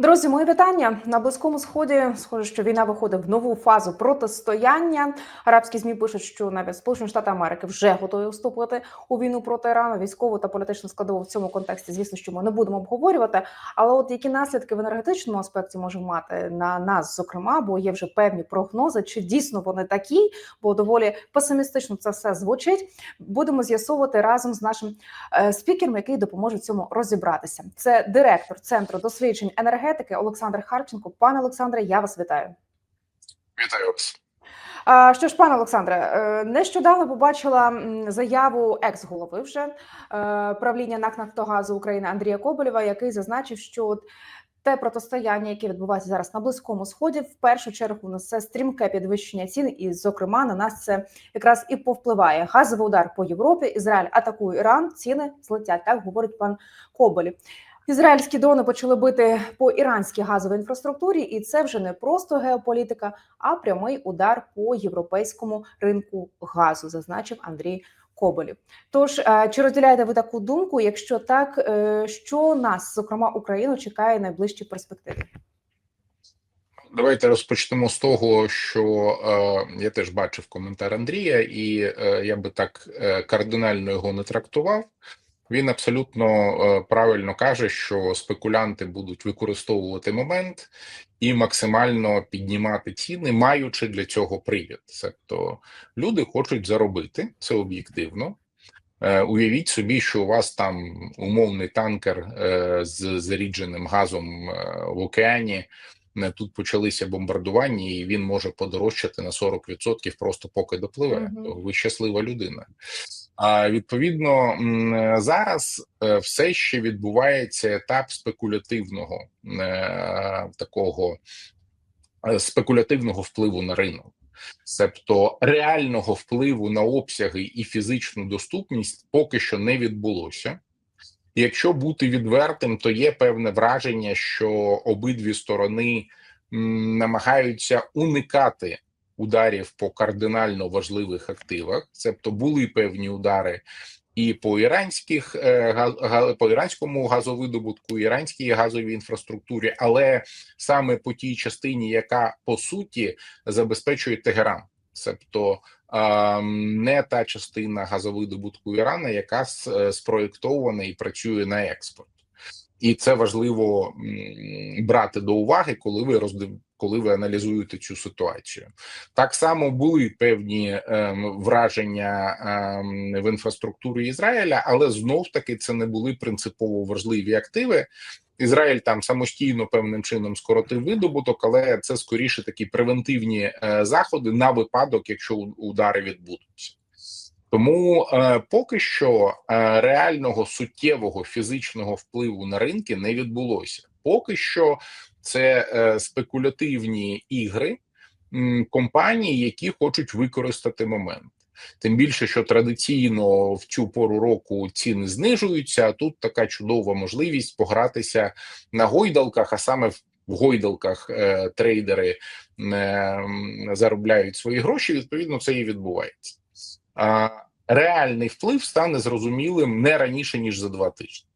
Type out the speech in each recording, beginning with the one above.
Друзі, мої вітання на близькому сході. Схоже, що війна виходить в нову фазу протистояння. Арабські змі пишуть, що навіть Сполучені Штати Америки вже готові вступити у війну проти Ірану. Військову та політичну складову в цьому контексті, звісно, що ми не будемо обговорювати. Але от які наслідки в енергетичному аспекті може мати на нас, зокрема, бо є вже певні прогнози, чи дійсно вони такі, бо доволі песимістично це все звучить. Будемо з'ясовувати разом з нашим е, спікером, який допоможе цьому розібратися. Це директор центру досліджень енергетики Олександр Харченко. Пане Олександре, я вас вітаю. Вітаю вас. Що ж, пане Олександре, е, нещодавно побачила заяву екс-голови вже е, правління НАК «Нафтогазу України Андрія Коболєва, який зазначив, що от те протистояння, яке відбувається зараз на близькому сході, в першу чергу несе стрімке підвищення цін, і, зокрема, на нас це якраз і повпливає. Газовий удар по Європі. Ізраїль атакує Іран. Ціни злетять. Так говорить пан Коболєв. Ізраїльські дрони почали бити по іранській газовій інфраструктурі, і це вже не просто геополітика, а прямий удар по європейському ринку газу, зазначив Андрій Коболєв. Тож е, чи розділяєте ви таку думку? Якщо так, е, що нас, зокрема Україну, чекає в найближчій перспективі? Давайте розпочнемо з того, що е, я теж бачив коментар Андрія, і е, я би так е, кардинально його не трактував. Він абсолютно е, правильно каже, що спекулянти будуть використовувати момент і максимально піднімати ціни, маючи для цього привід. Тобто люди хочуть заробити це об'єктивно. Е, Уявіть собі, що у вас там умовний танкер е, з зарідженим газом в океані. Тут почалися бомбардування, і він може подорожчати на 40% просто поки допливе. То ви щаслива людина. А відповідно зараз е, все ще відбувається етап спекулятивного е, такого е, спекулятивного впливу на ринок. Себто реального впливу на обсяги і фізичну доступність поки що не відбулося. Якщо бути відвертим, то є певне враження, що обидві сторони намагаються уникати ударів по кардинально важливих активах, тобто були певні удари і по іранських е, по іранському газовидобутку, іранській газовій інфраструктурі, але саме по тій частині, яка по суті забезпечує Тегеран, тобто не та частина газовидобутку Ірана, яка е, спроєктована і працює на експорт. І це важливо брати до уваги, коли ви роздив... коли ви аналізуєте цю ситуацію. Так само були певні ем, враження ем, в інфраструктурі Ізраїля, але знов таки це не були принципово важливі активи. Ізраїль там самостійно певним чином скоротив видобуток, але це скоріше такі превентивні е, заходи на випадок, якщо удари відбудуться. Тому е, поки що е, реального суттєвого фізичного впливу на ринки не відбулося. Поки що це е, спекулятивні ігри м, компаній, які хочуть використати момент. Тим більше, що традиційно в цю пору року ціни знижуються. А тут така чудова можливість погратися на гойдалках, а саме в гойдалках е, трейдери е, заробляють свої гроші. Відповідно, це і відбувається. Реальний вплив стане зрозумілим не раніше ніж за два тижні.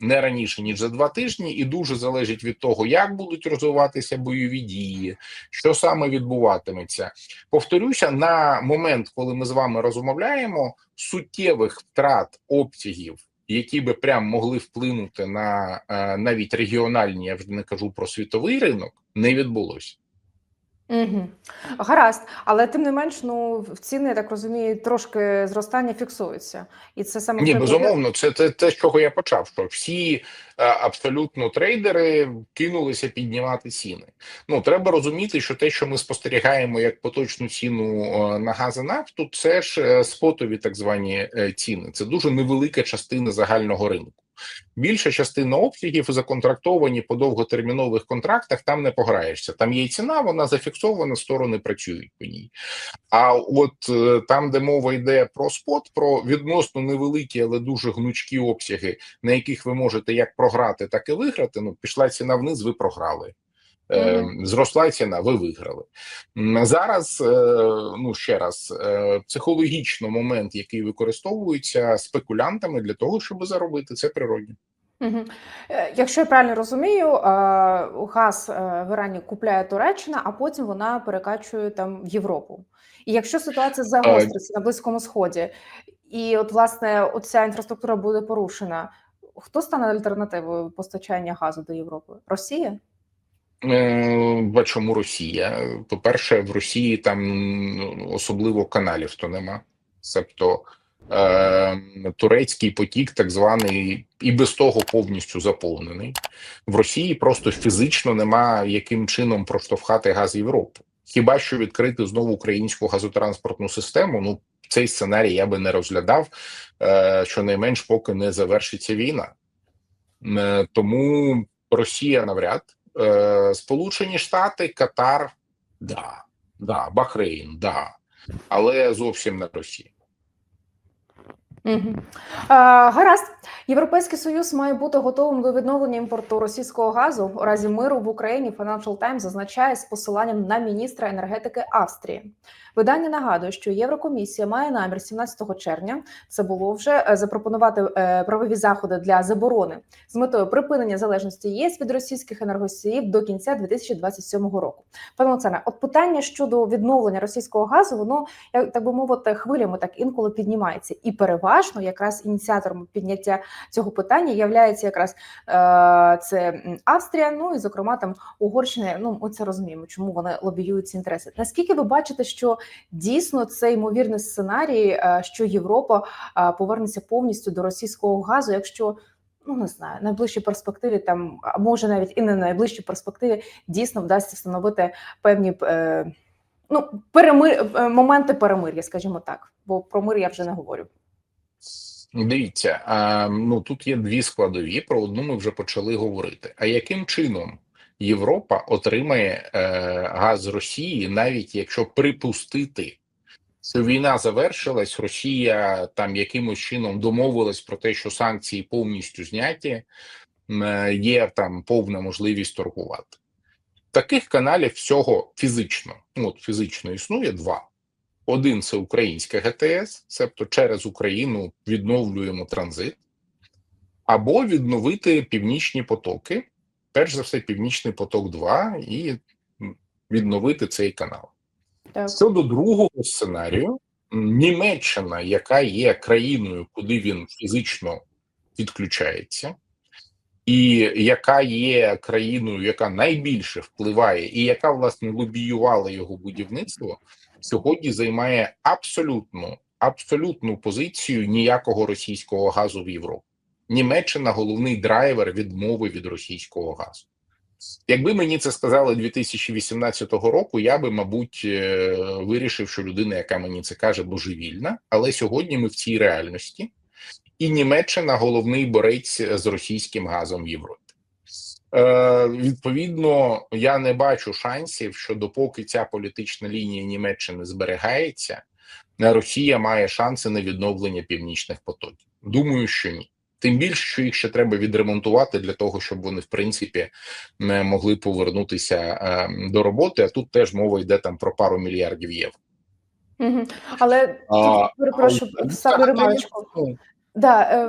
Не раніше ніж за два тижні, і дуже залежить від того, як будуть розвиватися бойові дії, що саме відбуватиметься. Повторюся, на момент, коли ми з вами розмовляємо, суттєвих втрат обсягів, які би прям могли вплинути на е, навіть регіональні, я вже не кажу про світовий ринок, не відбулося. Угу. Гаразд, але тим не менш, ну в ціни, я так розумію, трошки зростання фіксується, і це саме Ні, безумовно, це те, те, з чого я почав. Що всі е, абсолютно трейдери кинулися піднімати ціни. Ну треба розуміти, що те, що ми спостерігаємо як поточну ціну е, на газ і нафту, це ж е, спотові так звані ціни. Це дуже невелика частина загального ринку. Більша частина обсягів законтрактовані по довготермінових контрактах. Там не пограєшся. Там є ціна, вона зафіксована, сторони працюють по ній. А от е, там, де мова йде про спот, про відносно невеликі, але дуже гнучкі обсяги, на яких ви можете як програти, так і виграти. Ну, пішла ціна вниз, ви програли. Е. Зросла ціна, ви виграли. Зараз, е, ну ще раз, е, психологічно момент, який використовується спекулянтами для того, щоб заробити, це природньо. Мгм. Е, Якщо я правильно розумію, газ в Ірані купляє Туреччина, а потім вона перекачує там в Європу. І якщо ситуація загостриться на Близькому Сході, і от власне оця інфраструктура буде порушена, хто стане альтернативою постачання газу до Європи? Росія? Е, А чому Росія? По-перше, в Росії там ну, особливо каналів то нема. Тобто е, турецький потік, так званий, і без того повністю заповнений. В Росії просто фізично нема яким чином проштовхати газ Європу. Хіба що відкрити знову українську газотранспортну систему? Ну, цей сценарій я би не розглядав, е, щонайменш поки не завершиться війна. Е, тому Росія навряд. Е, Сполучені Штати, Катар, да, да, Бахрейн, да, але зовсім не Росія. Угу. Гаразд, Європейський Союз має бути готовим до відновлення імпорту російського газу у разі миру в Україні. Financial Times зазначає з посиланням на міністра енергетики Австрії. Видання нагадує, що Єврокомісія має намір 17 червня. Це було вже е, запропонувати е, правові заходи для заборони з метою припинення залежності ЄС від російських енергосіїв до кінця 2027 року. Пане Олександре, от питання щодо відновлення російського газу, воно як так би мовити, хвилями так інколи піднімається, і переважно якраз ініціатором підняття цього питання являється якраз е, це Австрія. Ну і зокрема там Угорщина. Ну ми це розуміємо, чому вони лобіюють ці інтереси. Наскільки ви бачите, що дійсно це ймовірний сценарій, е, що Європа е, повернеться повністю до російського газу, якщо ну не знаю, найближчій перспективі там, а може навіть і не найближчій перспективі дійсно вдасться встановити певні е, ну перемир моменти перемир'я, скажімо так, бо про мир я вже не говорю. Дивіться, а, ну тут є дві складові. Про одну ми вже почали говорити. А яким чином Європа отримає е, газ Росії, навіть якщо припустити, що війна завершилась, Росія там якимось чином домовилась про те, що санкції повністю зняті, е, є там повна можливість торгувати. Таких каналів всього фізично, ну от фізично існує два. Один це українська ГТС, тобто через Україну відновлюємо транзит, або відновити північні потоки, перш за все, Північний поток 2 і відновити цей канал. Так. Щодо другого сценарію, Німеччина, яка є країною, куди він фізично відключається, і яка є країною, яка найбільше впливає, і яка власне лобіювала його будівництво, сьогодні займає абсолютну абсолютну позицію ніякого російського газу в Європі. Німеччина головний драйвер відмови від російського газу. Якби мені це сказали 2018 року, я би, мабуть, е, вирішив, що людина, яка мені це каже, божевільна. Але сьогодні ми в цій реальності, і Німеччина головний борець з російським газом в Європі. Е, Відповідно, я не бачу шансів, що допоки ця політична лінія Німеччини зберігається, Росія має шанси на відновлення північних потоків. Думаю, що ні. Тим більше, що їх ще треба відремонтувати для того, щоб вони в принципі не могли повернутися е, до роботи. А тут теж мова йде там про пару мільярдів євро. Угу. Але А, перепрошую, а, ремарочку. ну, Да, е,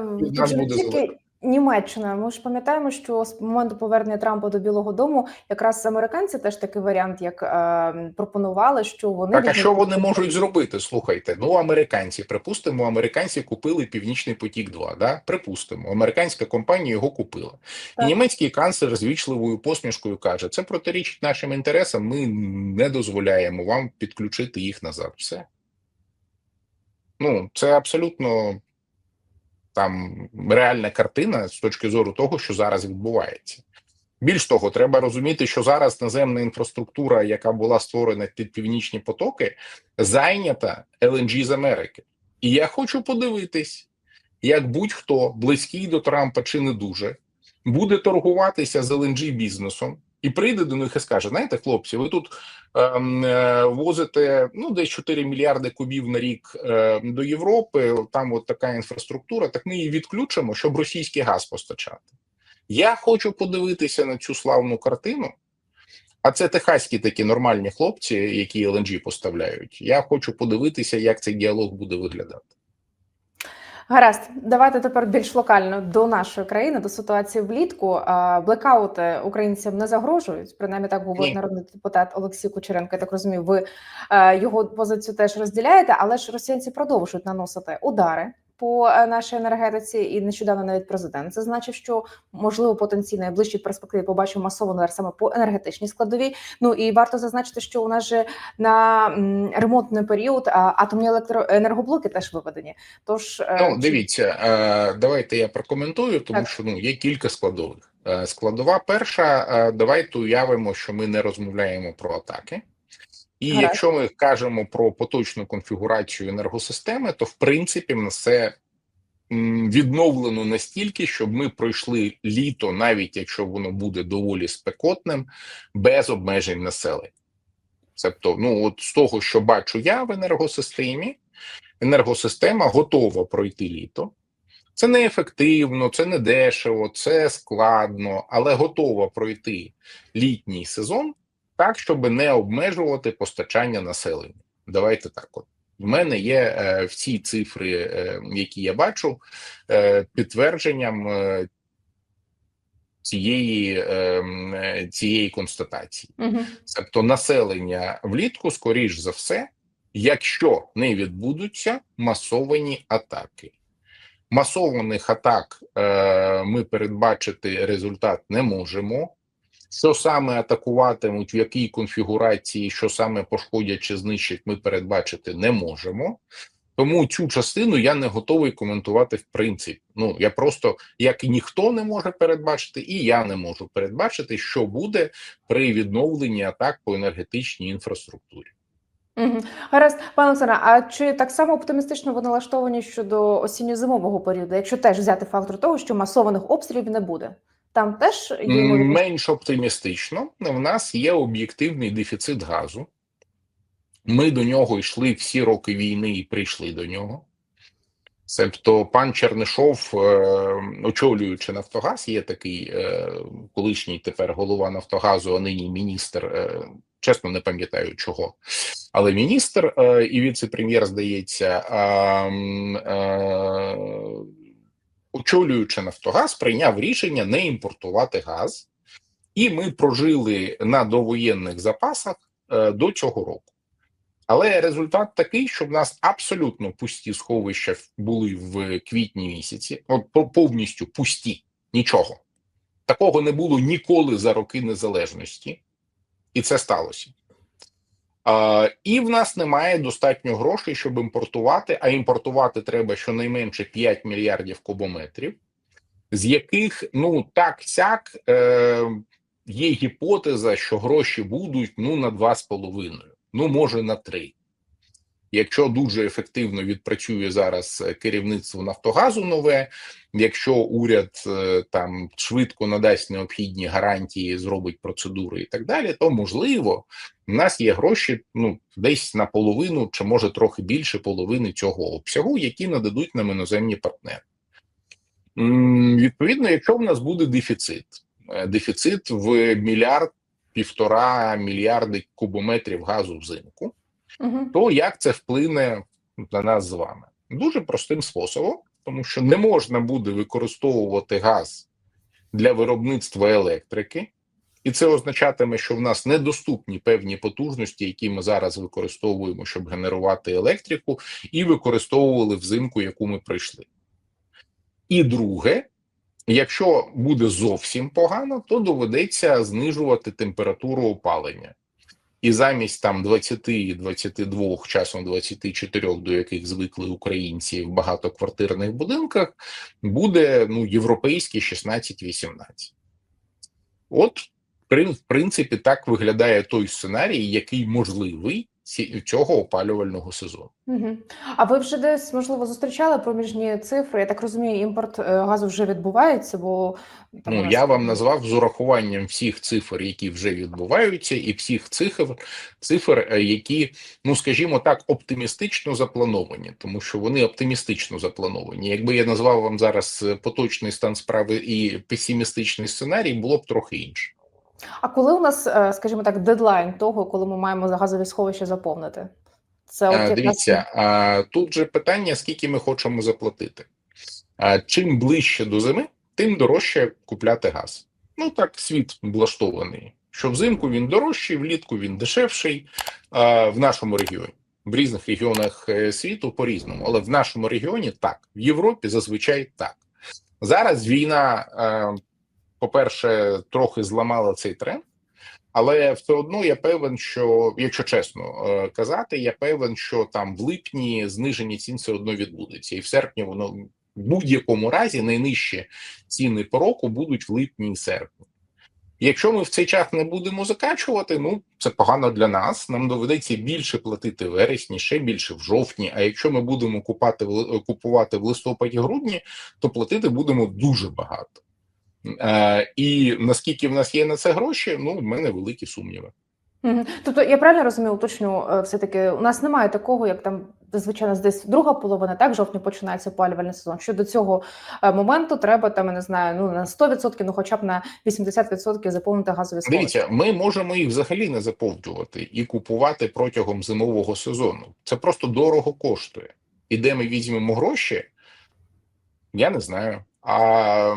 буде тільки. Німеччина. Ми ж пам'ятаємо, що з моменту повернення Трампа до Білого Дому якраз американці теж такий варіант, як е, пропонували, що вони Так, а що вони можуть зробити? Слухайте, ну американці, припустимо, американці купили Північний потік 2 да? Припустимо, американська компанія його купила. І німецький канцлер з вічливою посмішкою каже: це протирічить нашим інтересам. Ми не дозволяємо вам підключити їх назад. Все. Ну, це абсолютно там реальна картина з точки зору того, що зараз відбувається. Більш того, треба розуміти, що зараз наземна інфраструктура, яка була створена під північні потоки, зайнята LNG з Америки. І я хочу подивитись, як будь-хто близький до Трампа чи не дуже буде торгуватися з LNG бізнесом і прийде до них і скаже: знаєте, хлопці, ви тут ем, е, возите ну десь 4 мільярди кубів на рік е, до Європи. Там от така інфраструктура. Так ми її відключимо, щоб російський газ постачати. Я хочу подивитися на цю славну картину. А це техаські такі нормальні хлопці, які LNG поставляють. Я хочу подивитися, як цей діалог буде виглядати. Гаразд, давайте тепер більш локально до нашої країни, до ситуації влітку. Блекаути українцям не загрожують. Принаймні так говорить народний депутат Олексій Кучеренко. Я так розумію, ви е, його позицію теж розділяєте, але ж росіянці продовжують наносити удари по е, нашій енергетиці, і нещодавно навіть президент зазначив, що можливо потенційно найближчій перспективі побачимо масований удар саме по енергетичній складовій. Ну і варто зазначити, що у нас же на ремонтний період атомні електроенергоблоки теж виведені. Тож е, Ну, чи- дивіться, е, давайте я прокоментую, тому Так. що ну є кілька складових. Складова перша, давайте уявимо, що ми не розмовляємо про атаки. І Гаразд. якщо ми кажемо про поточну конфігурацію енергосистеми, то в принципі в нас це відновлено настільки, щоб ми пройшли літо, навіть якщо воно буде доволі спекотним, без обмежень населення. Тобто, ну от з того, що бачу я в енергосистемі, енергосистема готова пройти літо. Це не ефективно, це не дешево, це складно, але готова пройти літній сезон так, щоб не обмежувати постачання населення. Давайте так. От в мене є е, всі цифри, е, які я бачу, е, підтвердженням е, цієї, е, е, цієї констатації. Мгм. Тобто населення влітку, скоріш за все, якщо не відбудуться масовані атаки. Масованих атак е, ми передбачити результат не можемо. Що саме атакуватимуть, в якій конфігурації, що саме пошкодять чи знищать, ми передбачити не можемо. Тому цю частину я не готовий коментувати в принципі. Ну я просто як і ніхто не може передбачити, і я не можу передбачити, що буде при відновленні атак по енергетичній інфраструктурі. Мгм. Гаразд, пане Олександре, а чи так само оптимістично ви налаштовані щодо осінньо-зимового періоду, якщо теж взяти фактор того, що масованих обстрілів не буде? Там теж є Менш оптимістично, в нас є об'єктивний дефіцит газу. Ми до нього йшли всі роки війни і прийшли до нього. Тобто, пан Чернишов, е, очолюючи Нафтогаз, є такий е, колишній тепер голова Нафтогазу, а нині міністр. е, Чесно, не пам'ятаю чого, але міністр і віце-прем'єр, здається, очолюючи Нафтогаз, прийняв рішення не імпортувати газ, і ми прожили на довоєнних запасах е, до цього року. Але результат такий, що в нас абсолютно пусті сховища були в квітні місяці, от повністю пусті, нічого. Такого не було ніколи за роки незалежності, і це сталося. І в нас немає достатньо грошей, щоб імпортувати. А імпортувати треба щонайменше 5 мільярдів кубометрів, з яких ну так сяк е, є гіпотеза, що гроші будуть ну на 2,5, ну може на 3. Якщо дуже ефективно відпрацює зараз е, керівництво Нафтогазу нове, якщо уряд е, там швидко надасть необхідні гарантії, зробить процедури і так далі, то можливо в нас є гроші ну десь на половину, чи може трохи більше половини цього обсягу, які нададуть нам іноземні партнери. Відповідно, якщо в нас буде дефіцит, е, дефіцит в мільярд півтора мільярди кубометрів газу взимку Мгм. то як це вплине на нас з вами? Дуже простим способом, тому що не можна буде використовувати газ для виробництва електрики, і це означатиме, що в нас недоступні певні потужності, які ми зараз використовуємо, щоб генерувати електрику, і використовували взимку, яку ми пройшли. І друге, якщо буде зовсім погано, то доведеться знижувати температуру опалення. І замість там 20, 22, часом 24, до яких звикли українці в багатоквартирних будинках, буде ну європейські 16-18. От в принципі так виглядає той сценарій, який можливий цього опалювального сезону. Мгм. А ви вже десь можливо зустрічали проміжні цифри? Я так розумію, імпорт е, газу вже відбувається, бо там Ну нас- я вам назвав з урахуванням всіх цифр, які вже відбуваються, і всіх цифр, цифр, е, які, ну скажімо так, оптимістично заплановані, тому що вони оптимістично заплановані. Якби я назвав вам зараз е, поточний стан справи і песимістичний сценарій, було б трохи інше. А коли у нас, е, скажімо так, дедлайн того, коли ми маємо газові сховища заповнити? Це от Е, Дивіться, а тут же питання: скільки ми хочемо заплатити. Чим ближче до зими, тим дорожче купляти газ. Ну так світ влаштований. Що взимку він дорожчий, влітку він дешевший в нашому регіоні. В різних регіонах е, світу по-різному, але в нашому регіоні так, в Європі зазвичай так. Зараз війна, по-перше, трохи зламала цей тренд, але все одно я певен, що якщо чесно е, казати, я певен, що там в липні зниження цін все одно відбудеться, і в серпні воно в будь-якому разі найнижчі ціни по року будуть в липні і серпні. Якщо ми в цей час не будемо закачувати, ну це погано для нас. Нам доведеться більше платити в вересні, ще більше в жовтні. А якщо ми будемо купати купувати в листопаді грудні, то платити будемо дуже багато. Е, і наскільки в нас є на це гроші, ну в мене великі сумніви. Тобто я правильно розумію, уточню, е, все таки у нас немає такого, як там звичайно десь друга половина, так в жовтні починається опалювальний сезон. Що до цього е, моменту треба там, я не знаю, ну на 100%, ну хоча б на 80% заповнити газові сховища. Дивіться, ми можемо їх взагалі не заповнювати і купувати протягом зимового сезону. Це просто дорого коштує. І де ми візьмемо гроші, я не знаю. А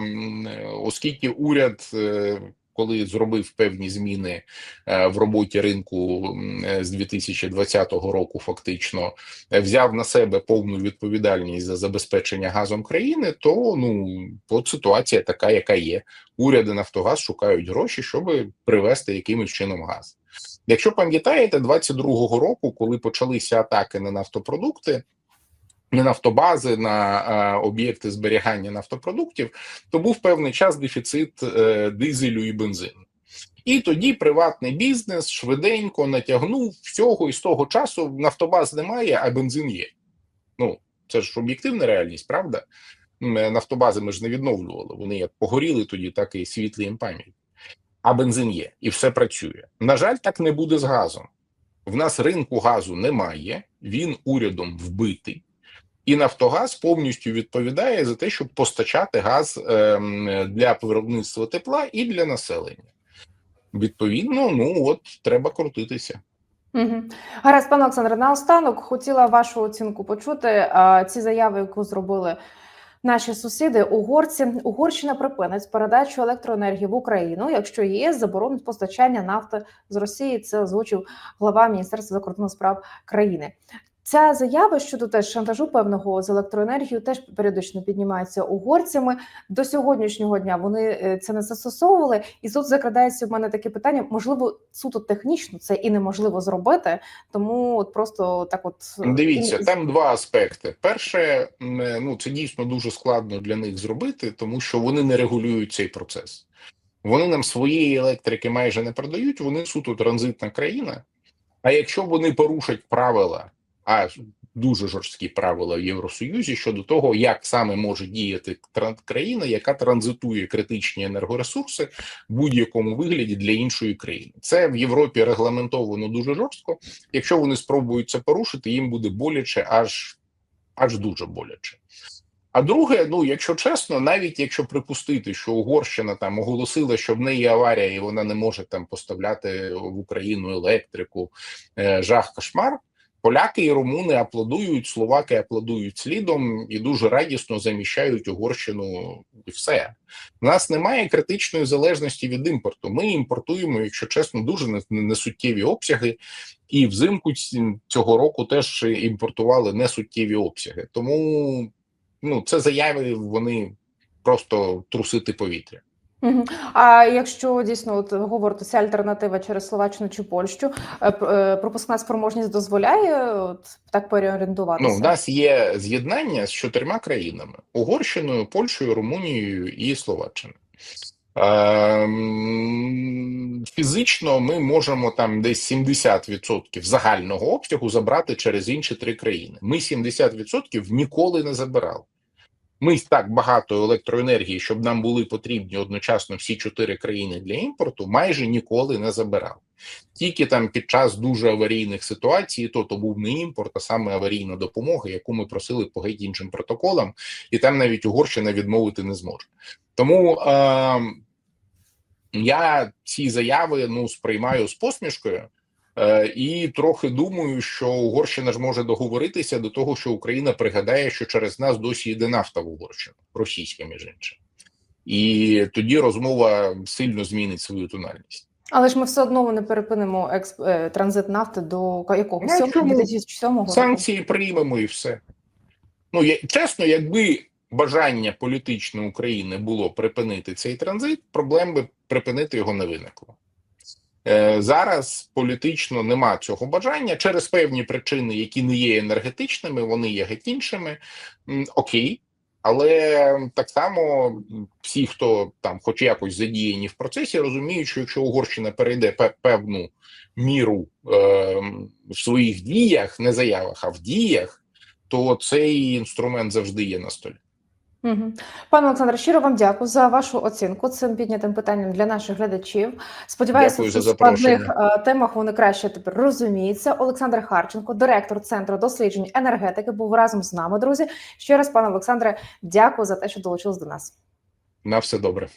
оскільки уряд, е, коли зробив певні зміни е, в роботі ринку з 2020 року, фактично е, взяв на себе повну відповідальність за забезпечення газом країни, то ну от ситуація така, яка є. Уряди Нафтогаз шукають гроші, щоб привести якимось чином газ. Якщо пам'ятаєте, 22-го року, коли почалися атаки на нафтопродукти, на нафтобази, на е, об'єкти зберігання нафтопродуктів, то був певний час дефіцит е, дизелю і бензину. І тоді приватний бізнес швиденько натягнув всього, і з того часу нафтобаз немає, а бензин є. Ну, це ж об'єктивна реальність, правда? Е, Нафтобази ми ж не відновлювали. Вони як погоріли тоді, так і світлі їм пам'ять. А бензин є, і все працює. На жаль, так не буде з газом. В нас ринку газу немає, він урядом вбитий. І Нафтогаз повністю відповідає за те, щоб постачати газ ем, для виробництва тепла і для населення. Відповідно, ну от треба крутитися. Угу. Гаразд, пане Олександре, наостанок хотіла вашу оцінку почути. А, ці заяви, яку зробили наші сусіди, угорці, Угорщина припинить передачу електроенергії в Україну, якщо ЄС заборонить постачання нафти з Росії. Це озвучив глава Міністерства закордонних справ країни. Ця заява щодо теж шантажу певного з електроенергією теж періодично піднімається угорцями. До сьогоднішнього дня вони е, це не застосовували, і тут закрадається в мене таке питання. Можливо, суто технічно це і неможливо зробити, тому от просто так, от Дивіться, і- там два аспекти. Перше, е, ну це дійсно дуже складно для них зробити, тому що вони не регулюють цей процес. Вони нам своєї електрики майже не продають. Вони суто транзитна країна. А якщо вони порушать правила, а дуже жорсткі правила в Євросоюзі щодо того, як саме може діяти країна, яка транзитує критичні енергоресурси в будь-якому вигляді для іншої країни, це в Європі регламентовано дуже жорстко. Якщо вони спробують це порушити, їм буде боляче, аж аж дуже боляче. А друге, ну якщо чесно, навіть якщо припустити, що Угорщина там оголосила, що в неї аварія, і вона не може там поставляти в Україну електрику, е, жах кошмар. Поляки і румуни аплодують, словаки аплодують слідом і дуже радісно заміщають Угорщину і все. У нас немає критичної залежності від імпорту. Ми імпортуємо, якщо чесно, дуже несуттєві обсяги, і взимку цього року теж імпортували несуттєві обсяги. Тому ну це заяви вони просто трусити повітря. А якщо дійсно от ви говорите, ця альтернатива через Словаччину чи Польщу, е, е, пропускна спроможність дозволяє от так переорієнтуватися? Ну, в нас є з'єднання з чотирма країнами: Угорщиною, Польщею, Румунією і Словаччиною. Ем, Фізично ми можемо там десь 70% загального обсягу забрати через інші три країни. Ми 70% ніколи не забирали. Ми так багато електроенергії, щоб нам були потрібні одночасно всі чотири країни для імпорту, майже ніколи не забирали. Тільки там під час дуже аварійних ситуацій, то то був не імпорт, а саме аварійна допомога, яку ми просили по геть іншим протоколам, і там навіть Угорщина відмовити не зможе. Тому е, я ці заяви ну сприймаю з посмішкою. Е, І трохи думаю, що Угорщина ж може договоритися до того, що Україна пригадає, що через нас досі йде нафта в Угорщину, російська між іншим. І тоді розмова сильно змінить свою тональність. Але ж ми все одно не перепинимо експ... е, транзит нафти до якого Ну, Сьом- чому? 2007 року. Санкції приймемо і все. Ну я чесно, якби бажання політичної України було припинити цей транзит, проблем би припинити його не виникло. Е, зараз політично нема цього бажання через певні причини, які не є енергетичними, вони є геть іншими. Окей. Але так само всі, хто там, хоч якось задіяні в процесі, розуміють, що якщо Угорщина перейде певну міру е, в своїх діях, не заявах, а в діях, то цей інструмент завжди є на столі. Угу. Пане Олександре, щиро вам дякую за вашу оцінку цим піднятим питанням для наших глядачів. Сподіваюся, що в складних е, темах вони краще тепер розуміються. Олександр Харченко, директор центру досліджень енергетики, був разом з нами. Друзі, ще раз, пане Олександре, дякую за те, що долучились до нас. На все добре.